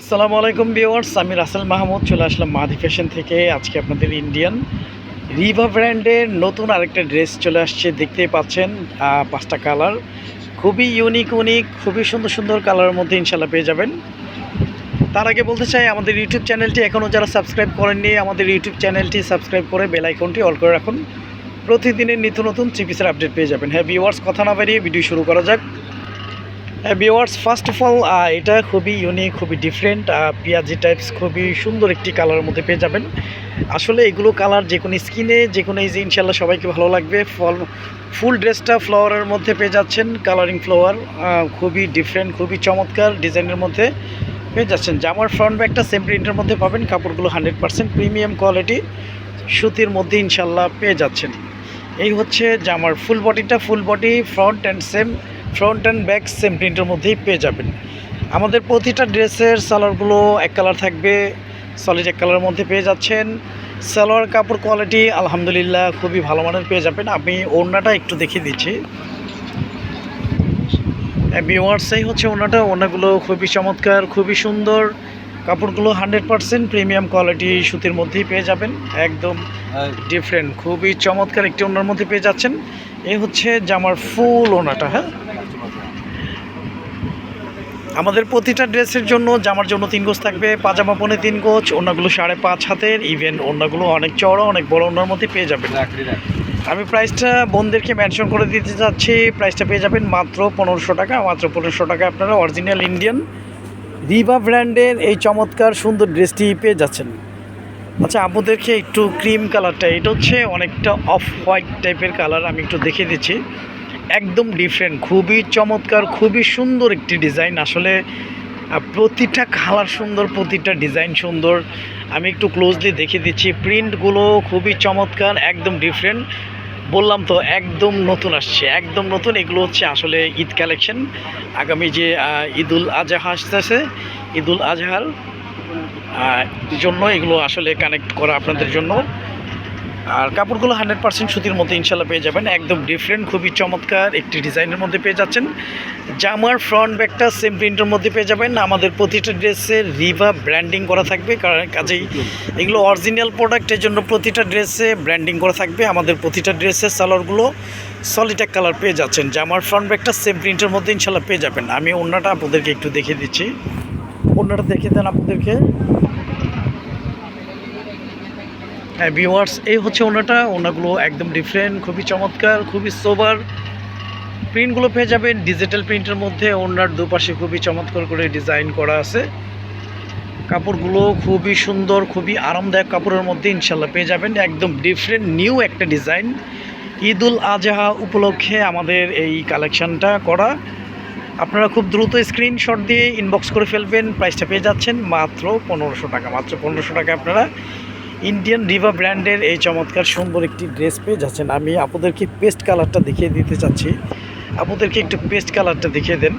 আসসালামু আলাইকুম ভিউয়ার্স, আমি রাসেল মাহমুদ, চলে আসলাম মাহাদি ফ্যাশন থেকে। আজকে আপনাদের ইন্ডিয়ান রিভা ব্র্যান্ডের নতুন আরেকটা ড্রেস চলে আসছে, দেখতেই পাচ্ছেন পাঁচটা কালার। খুবই ইউনিক ইউনিক খুবই সুন্দর সুন্দর কালারের মধ্যে ইনশাল্লাহ পেয়ে যাবেন। তার আগে বলতে চাই, আমাদের ইউটিউব চ্যানেলটি এখনও যারা সাবস্ক্রাইব করেননি, আমাদের ইউটিউব চ্যানেলটি সাবস্ক্রাইব করে বেল আইকনটি অল করে রাখুন। প্রতিদিনের নিত্য নতুন পিসের আপডেট পেয়ে যাবেন। হ্যাঁ ভিউয়ার্স, কথা না বাড়িয়ে ভিডিও শুরু করা যাক। ভিওয়ার্স ফার্স্ট অফ অল এটা খুবই ইউনিক খুবই ডিফারেন্ট পেঁয়াজি টাইপস খুবই সুন্দর একটি কালারের মধ্যে পেয়ে যাবেন। আসলে এগুলো কালার যে কোনো স্কিনে যে কোনো এই যে ইনশাল্লাহ সবাইকে ভালো লাগবে। ফল ফুল ড্রেসটা ফ্লাওয়ারের মধ্যে পেয়ে যাচ্ছেন কালারিং ফ্লাওয়ার খুবই ডিফারেন্ট খুবই চমৎকার ডিজাইনের মধ্যে পেয়ে যাচ্ছেন। জামার ফ্রন্ট ব্যাগটা সেম প্রিন্টের মধ্যে পাবেন, কাপড়গুলো হান্ড্রেড পার্সেন্ট প্রিমিয়াম কোয়ালিটি সুতির মধ্যে ইনশাল্লাহ পেয়ে যাচ্ছেন। এই হচ্ছে জামার ফুল বডিটা full body front and same front and back same প্রিন্টের মধ্যেই পেয়ে যাবেন। আমাদের প্রতিটা ড্রেসের সালোয়ারগুলো এক কালার থাকবে সলিড এক কালারের মধ্যে পেয়ে যাচ্ছেন। সালোয়ার কাপড় কোয়ালিটি আলহামদুলিল্লাহ খুবই ভালো মানের পেয়ে যাবেন। আমি ওড়নাটা একটু দেখিয়ে দিচ্ছি। বিওয়ার্স এই হচ্ছে ওড়নাটা। ওড়নাগুলো খুবই চমৎকার খুবই সুন্দর। কাপড়গুলো হান্ড্রেড পারসেন্ট প্রিমিয়াম কোয়ালিটি সুতির মধ্যেই পেয়ে যাবেন। একদম ডিফারেন্ট খুবই চমৎকার একটি ওনার মধ্যে পেয়ে যাচ্ছেন। এ হচ্ছে জামার ফুল ওনাটা হ্যাঁ? আমাদের প্রতিটা ড্রেসের জন্য জামার জন্য তিন গোছ থাকবে পাজামা পনে তিন গোছ অন্যগুলো সাড়ে পাঁচ হাতের ইভেন অন্যগুলো অনেক চড়া অনেক বড় ওনার মধ্যে পেয়ে যাবেন। আমি প্রাইসটা বোনদেরকে মেনশন করে দিতে চাচ্ছি প্রাইসটা পেয়ে যাবেন মাত্র পনেরোশো টাকা মাত্র পনেরোশো টাকা আপনারা অরিজিনাল ইন্ডিয়ান রিভা ব্র্যান্ডের এই চমৎকার সুন্দর ড্রেসটি পেয়ে যাচ্ছেন। আচ্ছা আপনাদেরকে একটু ক্রিম কালারটা এটা হচ্ছে অনেকটা অফ হোয়াইট টাইপের কালার আমি একটু দেখে দিচ্ছি। একদম ডিফারেন্ট খুবই চমৎকার, খুবই সুন্দর একটি ডিজাইন আসলে প্রতিটা কালার সুন্দর, প্রতিটা ডিজাইন সুন্দর। আমি একটু ক্লোজলি দেখে দিচ্ছি প্রিন্টগুলো খুবই চমৎকার, একদম ডিফারেন্ট বললাম তো, একদম নতুন আসছে, একদম নতুন। এগুলো হচ্ছে আসলে ঈদ কালেকশন আগামী যে ঈদুল আজহা আসতেছে ঈদুল আজহার জন্য এগুলো আসলে কানেক্ট করা আপনাদের জন্য। আর কাপড়গুলো হান্ড্রেড পার্সেন্ট সুতির মধ্যে ইনশাল্লাহ পেয়ে যাবেন। একদম ডিফারেন্ট খুবই চমৎকার একটি ডিজাইনের মধ্যে পেয়ে যাচ্ছেন। জামার ফ্রন্ট ব্যাগটা সেম প্রিন্টের মধ্যে পেয়ে যাবেন। আমাদের প্রতিটা ড্রেসে রিভা ব্র্যান্ডিং করা থাকবে। কারণ কাজেই এগুলো অরিজিনাল প্রোডাক্টের জন্য প্রতিটা ড্রেসে ব্র্যান্ডিং করা থাকবে। আমাদের প্রতিটা ড্রেসের সালোয়ারগুলো সলিড এক কালার পেয়ে যাচ্ছেন। জামার ফ্রন্ট ব্যাগটা সেম প্রিন্টের মধ্যে ইনশাল্লাহ পেয়ে যাবেন। আমি অন্যটা আপনাদেরকে একটু দেখিয়ে দিচ্ছি। অন্যটা দেখিয়ে দেন আপনাদেরকে। হ্যাঁ ভিউয়ার্স এই হচ্ছে ওনাটা। ওনাগুলো একদম ডিফারেন্ট খুবই চমৎকার, খুবই সোবার প্রিন্টগুলো পেয়ে যাবেন ডিজিটাল প্রিন্টের মধ্যে। ওনার দুপাশে খুবই চমৎকার করে ডিজাইন করা আছে। কাপড়গুলো খুবই সুন্দর, খুবই আরামদায়ক কাপড়ের মধ্যে ইনশাল্লাহ পেয়ে যাবেন। একদম ডিফারেন্ট নিউ একটা ডিজাইন ঈদুল আজহা উপলক্ষে আমাদের এই কালেকশানটা করা। আপনারা খুব দ্রুত স্ক্রিনশট দিয়ে ইনবক্স করে ফেলবেন। প্রাইসটা পেয়ে যাচ্ছেন মাত্র পনেরোশো টাকা, মাত্র পনেরোশো টাকা আপনারা। ইন্ডিয়ান রিভা ব্র্যান্ডের এই চমৎকার সুন্দর একটি ড্রেস পেয়ে যাচ্ছেন। আমি আপনাদেরকে পেস্ট কালারটা দেখিয়ে দিতে চাচ্ছি। আপনাদেরকে একটু পেস্ট কালারটা দেখিয়ে দেন।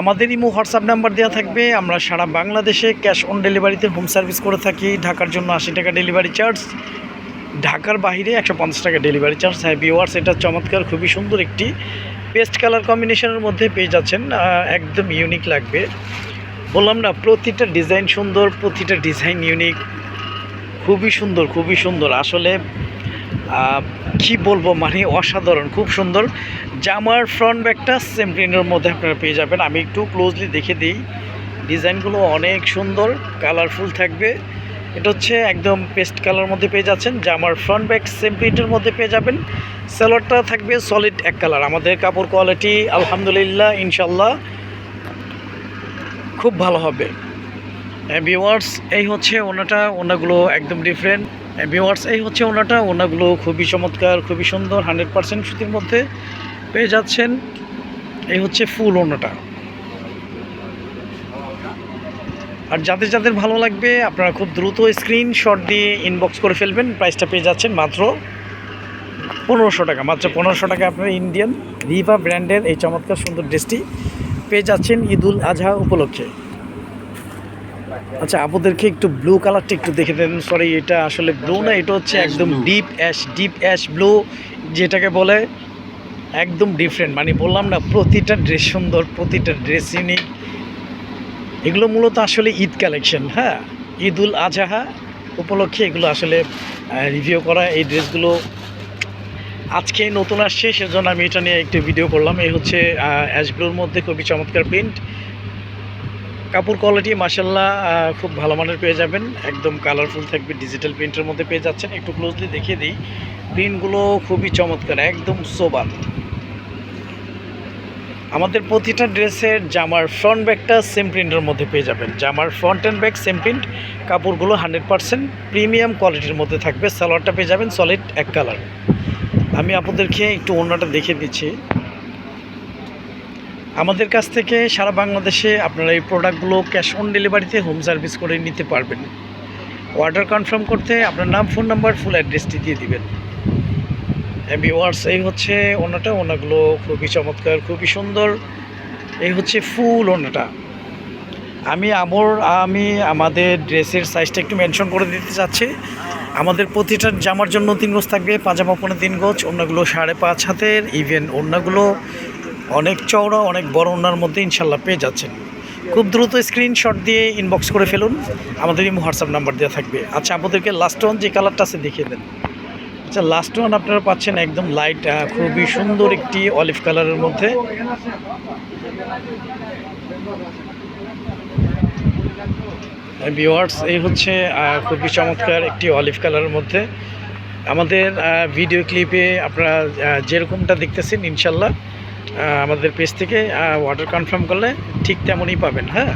আমাদের ইমো হোয়াটসঅ্যাপ নাম্বার দেওয়া থাকবে। আমরা সারা বাংলাদেশে ক্যাশ অন ডেলিভারিতে হোম সার্ভিস করে থাকি। ঢাকার জন্য আশি টাকা ডেলিভারি চার্জ ঢাকার বাইরে একশো পঞ্চাশ টাকা ডেলিভারি চার্জ হ্যাঁ ভিওয়ার্স এটা চমৎকার, খুবই সুন্দর একটি পেস্ট কালার কম্বিনেশনের মধ্যে পেয়ে যাচ্ছেন। একদম ইউনিক লাগবে। বললাম না, প্রতিটা ডিজাইন সুন্দর, প্রতিটা ডিজাইন ইউনিক খুবই সুন্দর খুবই সুন্দর। আসলে কি বলব মানে অসাধারণ, খুব সুন্দর। জামার ফ্রন্ট ব্যাগটা সেম প্রিন্টের মধ্যে আপনারা পেয়ে যাবেন। আমি একটু ক্লোজলি দেখে দিই। ডিজাইনগুলো অনেক সুন্দর কালারফুল থাকবে। এটা হচ্ছে একদম পেস্ট কালার মধ্যে পেয়ে যাচ্ছেন। জামার ফ্রন্ট ব্যাগ সেম প্রিন্টের মধ্যে পেয়ে যাবেন। সেলোয়ারটা থাকবে সলিড এক কালার আমাদের কাপড় কোয়ালিটি আলহামদুলিল্লাহ ইনশাল্লাহ খুব ভালো হবে। ভিওয়ার্স এই হচ্ছে ওনাটা, ওনাগুলো একদম ডিফারেন্ট ভিওয়ার্স এই হচ্ছে ওনাটা, ওনাগুলো খুবই চমৎকার, খুবই সুন্দর হান্ড্রেড পার্সেন্ট সুতির মধ্যে পেয়ে যাচ্ছেন। এই হচ্ছে ফুল ওনাটা। আর যাদের যাদের ভালো লাগবে, আপনারা খুব দ্রুত স্ক্রিনশট দিয়ে ইনবক্স করে ফেলবেন। প্রাইসটা পেয়ে যাচ্ছেন মাত্র পনেরোশো টাকা। মাত্র পনেরোশো টাকা আপনারা ইন্ডিয়ান রিভা ব্র্যান্ডের এই চমৎকার সুন্দর ড্রেসটি পেয়ে যাচ্ছেন ঈদুল আজহা উপলক্ষে। আচ্ছা আপনাদেরকে একটু ব্লু কালারটা একটু দেখে দেন। সরি এটা আসলে ব্লু না এটা হচ্ছে একদম deep ash deep ash blue যেটাকে বলে একদম ডিফারেন্ট মানে বললাম না প্রতিটা ড্রেস সুন্দর প্রতিটা ড্রেস ইউনিক এগুলো মূলত আসলে ঈদ কালেকশন হ্যাঁ? ঈদ উল আজহা উপলক্ষে এগুলো আসলে রিভিউ করা এই ড্রেসগুলো আজকে নতুন আসছে সেজন্য আমি এটা নিয়ে একটু ভিডিও করলাম। এই হচ্ছে অ্যাশব্লুর মধ্যে খুবই চমৎকার প্রিন্ট কাপড় কোয়ালিটি মাসাল্লাহ খুব ভালো মানের পেয়ে যাবেন। একদম কালারফুল থাকবে ডিজিটাল প্রিন্টের মধ্যে পেয়ে যাচ্ছেন। একটু ক্লোজলি দেখিয়ে দিই। প্রিন্টগুলো খুবই চমৎকার, একদম সোবার আমাদের প্রতিটা ড্রেসের জামার ফ্রন্ট ব্যাগটা সেম প্রিন্টের মধ্যে পেয়ে যাবেন। জামার front and bag same print কাপড়গুলো হান্ড্রেড পারসেন্ট প্রিমিয়াম কোয়ালিটির মধ্যে থাকবে। সালোয়ারটা পেয়ে যাবেন সলিড এক কালার আমি আপনাদেরকে একটু অন্যটা দেখিয়ে দিচ্ছি। আমাদের কাছ থেকে সারা বাংলাদেশে আপনারা এই প্রোডাক্টগুলো ক্যাশ অন ডেলিভারিতে হোম সার্ভিস করে নিতে পারবেন। অর্ডার কনফার্ম করতে আপনার নাম ফোন নাম্বার ফুল অ্যাড্রেসটি দিয়ে দিবেন। ভিওয়ার্স এই হচ্ছে ওনাটা। ওনাগুলো খুবই চমৎকার, খুবই সুন্দর। এই হচ্ছে ফুল ওনাটা। আমি আমর, আমি আমাদের ড্রেসের সাইজটা একটু মেনশন করে দিতে চাচ্ছি। আমাদের প্রতিটা জামার জন্য তিন গোজ থাকবে, পাজামা পনে তিন গোজ। অন্যগুলো সাড়ে পাঁচ হাতের ইভেন অন্যগুলো অনেক চওড়া, অনেক বড় ওনার মধ্যে ইনশাল্লাহ পেয়ে যাচ্ছেন। খুব দ্রুত স্ক্রিনশট দিয়ে ইনবক্স করে ফেলুন। আমাদের এই হোয়াটসঅ্যাপ নাম্বার দেওয়া থাকবে। আচ্ছা আপনাদেরকে লাস্ট ওয়ান যে কালারটা আছে দেখিয়ে দেন। আচ্ছা লাস্ট ওয়ান আপনারা পাচ্ছেন একদম লাইট খুবই সুন্দর একটি অলিভ কালারের মধ্যে। ভিওয়ার্স এই হচ্ছে খুবই চমৎকার একটি অলিভ কালারের মধ্যে। আমাদের ভিডিও ক্লিপে আপনারা যেরকমটা দেখতেছেন, ইনশাল্লাহ। আমাদের পেজ থেকে অর্ডার কনফার্ম করলে ঠিক তেমনই পাবেন হ্যাঁ?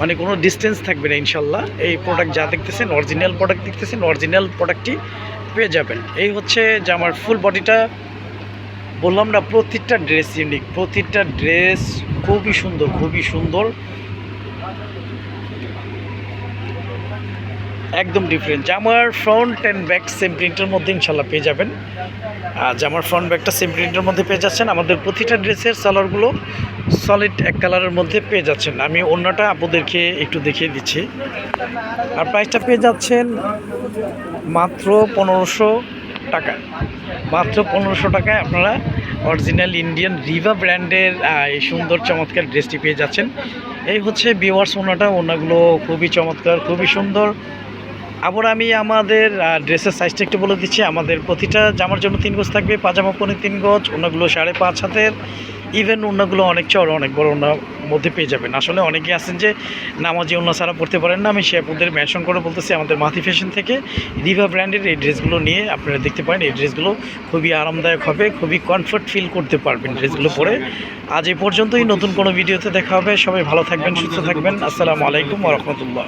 মানে কোনো ডিস্টেন্স থাকবে না, ইনশাল্লাহ। এই প্রোডাক্ট যা দেখতেছেন অরিজিনাল প্রোডাক্ট দেখতেছেন অরিজিনাল প্রোডাক্টটি পেয়ে যাবেন। এই হচ্ছে যে আমার ফুল বডিটা বললাম না, প্রতিটা ড্রেস ইউনিক প্রতিটা ড্রেস খুবই সুন্দর খুবই সুন্দর। একদম ডিফারেন্ট জামার ফ্রন্ট অ্যান্ড ব্যাক সেম প্রিন্টের মধ্যে ইনশাল্লাহ পেয়ে যাবেন। আর জামার ফ্রন্ট ব্যাকটা সেম প্রিন্টের মধ্যে পেয়ে যাচ্ছেন। আমাদের প্রতিটা ড্রেসের সালোয়ারগুলো সলিড এক কালারের মধ্যে পেয়ে যাচ্ছেন। আমি অন্যটা আপনাদেরকে একটু দেখিয়ে দিচ্ছি। আর প্রাইসটা পেয়ে যাচ্ছেন মাত্র পনেরোশো টাকা। মাত্র পনেরোশো টাকায় আপনারা অরিজিনাল ইন্ডিয়ান রিভা ব্র্যান্ডের এই সুন্দর চমৎকার ড্রেসটি পেয়ে যাচ্ছেন। এই হচ্ছে বিওয়ার্স ওনাটা ওনাগুলো খুবই চমৎকার, খুবই সুন্দর। আবার আমি আমাদের ড্রেসের সাইজটা একটু বলে দিচ্ছি। আমাদের প্রতিটা জামার জন্য তিন গজ থাকবে। পাজামা পনে তিন গজ ওনাগুলো সাড়ে পাঁচ হাতের। ইভেন ওনাগুলো অনেক চড় অনেক বড় ওনার মধ্যে পেয়ে যাবেন। আসলে অনেকেই আছেন যে নামাজি অন্য ছাড়া পড়তে পারেন না। আমি সে আপনাদের মেনশন করে বলতেছি, আমাদের মাথি ফ্যাশন থেকে রিভা ব্র্যান্ডের এই ড্রেসগুলো নিয়ে আপনারা দেখতে পারেন। এই ড্রেসগুলো খুবই আরামদায়ক হবে, খুবই কমফর্ট ফিল করতে পারবেন ড্রেসগুলো পরে। আজ এ পর্যন্তই। নতুন কোনো ভিডিওতে দেখা হবে। সবাই ভালো থাকবেন, সুস্থ থাকবেন। আসসালামু আলাইকুম রহমতুল্লাহ।